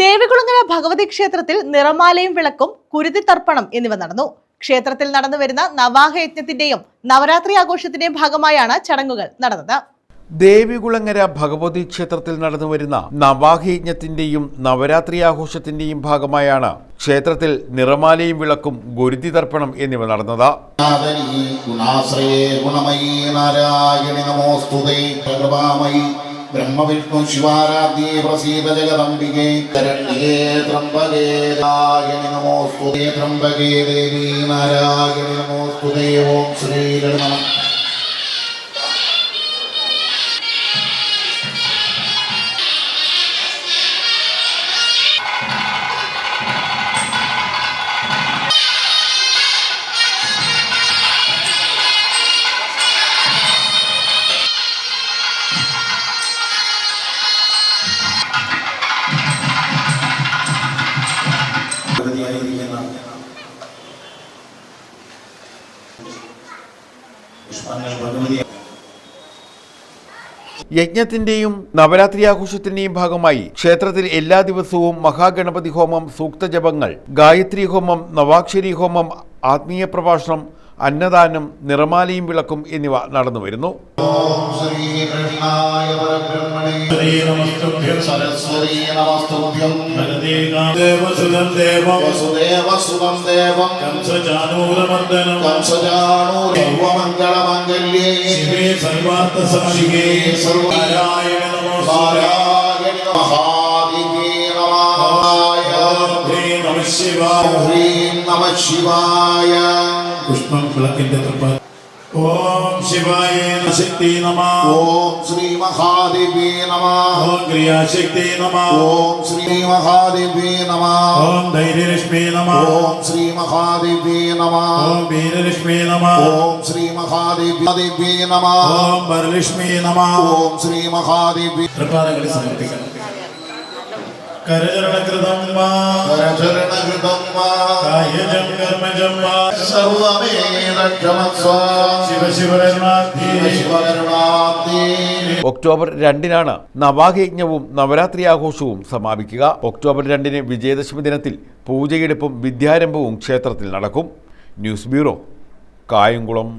ദേവികുളങ്ങര ഭഗവതി ക്ഷേത്രത്തിൽ നിറമാലയും വിളക്കും കുരുതി തർപ്പണം എന്നിവ നടന്നു. ക്ഷേത്രത്തിൽ നടന്നു വരുന്ന നവാഹ യജ്ഞത്തിന്റെയും നവരാത്രി ആഘോഷത്തിന്റെയും ഭാഗമായാണ് ചടങ്ങുകൾ നടന്നത്. ദേവികുളങ്ങര ഭഗവതി ക്ഷേത്രത്തിൽ നടന്നു വരുന്ന നവാഹയജ്ഞത്തിന്റെയും നവരാത്രി ആഘോഷത്തിന്റെയും ഭാഗമായാണ് ക്ഷേത്രത്തിൽ നിറമാലയും വിളക്കും ഗുരുതി തർപ്പണം എന്നിവ നടന്നത്. ഗുണാശ്രയേ ഗുണമയീ നാരായണി നമോസ്തുതേ ബ്രഹ്മവിഷ്ണു ശിവാരാധ്യേ പ്രസീത ജഗദംബികേ ശരണ്യേ ത്രംബകേ നാരായണി നമോസ്തുതേ ത്രംബകേ ദേവി നാരായണി നമോസ്തുതേ ഓം ശ്രീ യജ്ഞത്തിന്റെയും നവരാത്രി ആഘോഷത്തിന്റെയും ഭാഗമായി ക്ഷേത്രത്തിൽ എല്ലാ ദിവസവും മഹാഗണപതി ഹോമം സൂക്തജപങ്ങൾ ഗായത്രി ഹോമം നവാക്ഷരി ഹോമം ആത്മീയ പ്രഭാഷണം അന്നദാനം നിറമാലയും വിളക്കും എന്നിവ നടന്നു വരുന്നു ശിവായ ഹ്രീം നമ ശിവായ പുഷ്പം വിളക്കിന്റെ തൃപ്പ ഓം ശിവായ ശക്തി നമ ഓം ശ്രീ മഹാദേവ്യേ നമ ഓം ക്രിയാശക്തി നമ ഓം ശ്രീ മഹാദേവ്യേ നമ ഓം ധൈര്യലക്ഷ്മി നമ ഓം ശ്രീ മഹാദേവ്യേ നമ ഓം വീരലക്ഷ്മി നമ ഓം ശ്രീ മഹാദേവ്യേ നമ ഓം വരലക്ഷ്മി നമ ഓം ശ്രീ മഹാദേവ്യ തൃപ്പാദങ്ങളിൽ സമർപ്പിക്കണം കരചരണകൃതം കരചരണകൃതം കായജം കർമ്മജം ഒക്ടോബർ രണ്ടിനാണ് നവാഹയജ്ഞവും നവരാത്രി ആഘോഷവും സമാപിക്കുക. ഒക്ടോബർ രണ്ടിന് വിജയദശമി ദിനത്തിൽ പൂജയെടുപ്പും വിദ്യാരംഭവും ക്ഷേത്രത്തിൽ നടക്കും. News bureau Kayamkulam.